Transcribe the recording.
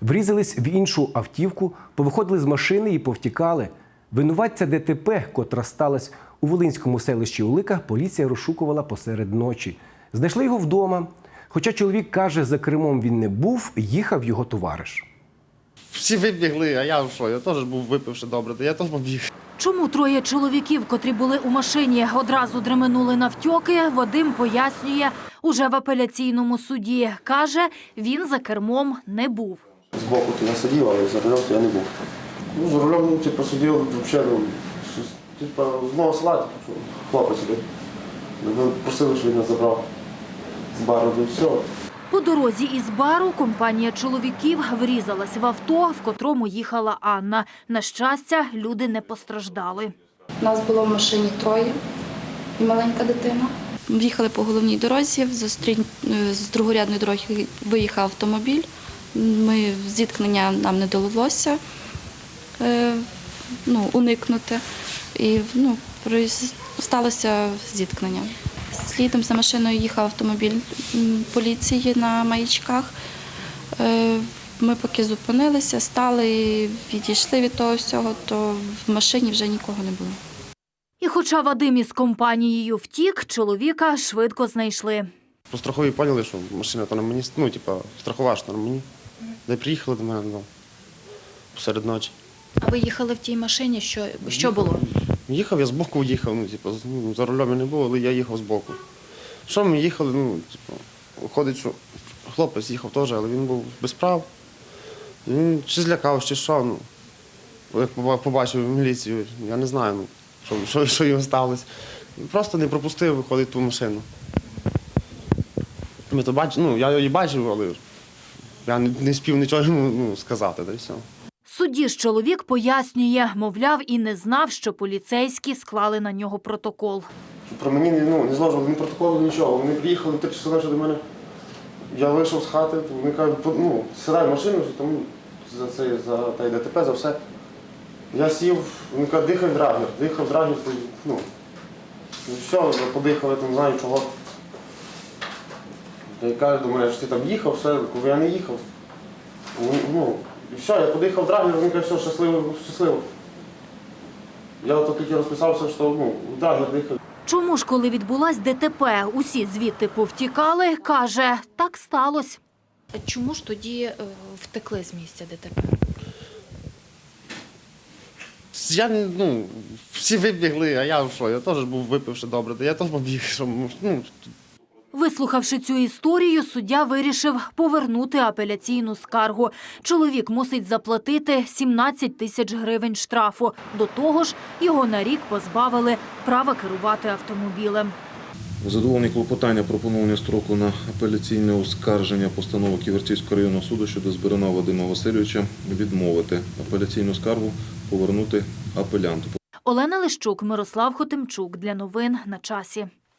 Врізались в іншу автівку, повиходили з машини і повтікали. Винуватця ДТП, котра сталася у Волинському селищі Улика, поліція розшукувала посеред ночі. Знайшли його вдома. Хоча чоловік каже, за кермом він не був, їхав його товариш. Всі вибігли, а я що? Я теж був випивши добре, то я теж побіг. Чому троє чоловіків, котрі були у машині, одразу дременули навтьоки, Вадим пояснює уже в апеляційному суді. Каже, він за кермом не був. Збоку ти я сидів, але за рулем то я не був. Ну, за рулем, ну, типу, сидів взагалі, ну, щось, типу, з мого типу, хлопець сидить. Ми просили, щоб він нас забрав з бару, і все. По дорозі із бару компанія чоловіків врізалась в авто, в котрому їхала Анна. На щастя, люди не постраждали. Нас було в машині троє і маленька дитина. Їхали по головній дорозі, е, з другорядної дороги виїхав автомобіль. Ми зіткнення нам не довелося е, ну, уникнути. І ну, сталося зіткнення. Слідом за машиною їхав автомобіль поліції на маячках. Е, Ми поки зупинилися, стали, і відійшли від того всього, то в машині вже нікого не було. І хоча Вадим із компанією втік, чоловіка швидко знайшли. По страховій поняли, що машина то на мені, ну, типу, страхова ж на мені. Де приїхали до мене додому посеред ночі. А ви їхали в тій машині? Що, що було? Їхав, я збоку їхав, ну, типу, ну, за рулем я не був, але я їхав збоку. Що ми їхали, ну, типу, виходить, що хлопець їхав теж, але він був без прав. Він чи злякав, чи що, ну. Як поба- побачив міліцію, я не знаю, ну, що, що, що його сталося. Просто не пропустив виходить ту машину. Ми то бач, ну, я її бачив, але я не, спів нічого ну, сказати, та й все. Судді ж чоловік пояснює, мовляв, і не знав, що поліцейські склали на нього протокол. Про мені ну, не зложили ні протоколу, нічого. Вони приїхали три часа ночі до мене. Я вийшов з хати, вони кажуть, «По- ну, сідай в машину, там за це, за та й ДТП, за все. Я сів, вони кажуть, дихай драгер, дихав драгер, ну, все, там не знаю чого. Та й кажуть до мене, що ти там їхав, все, коли я не їхав. Ну, і все, я подихав в драгер, вони кажуть, все, щасливо, щасливо. Я от тільки розписався, що ну, в драгер дихав. Чому ж, коли відбулась ДТП, усі звідти повтікали, каже, так сталося. Чому ж тоді е, втекли з місця ДТП? Я ну, всі вибігли, а я що? Я теж був випивши добре, то я теж побіг, що ну, Вислухавши цю історію, суддя вирішив повернути апеляційну скаргу. Чоловік мусить заплатити 17 тисяч гривень штрафу. До того ж, його на рік позбавили права керувати автомобілем. Задоволені клопотання про поновлення строку на апеляційне оскарження постанови Ківерцівського районного суду щодо Збирана Вадима Васильовича відмовити апеляційну скаргу повернути апелянту. Олена Лищук, Мирослав Хотимчук. Для новин на часі.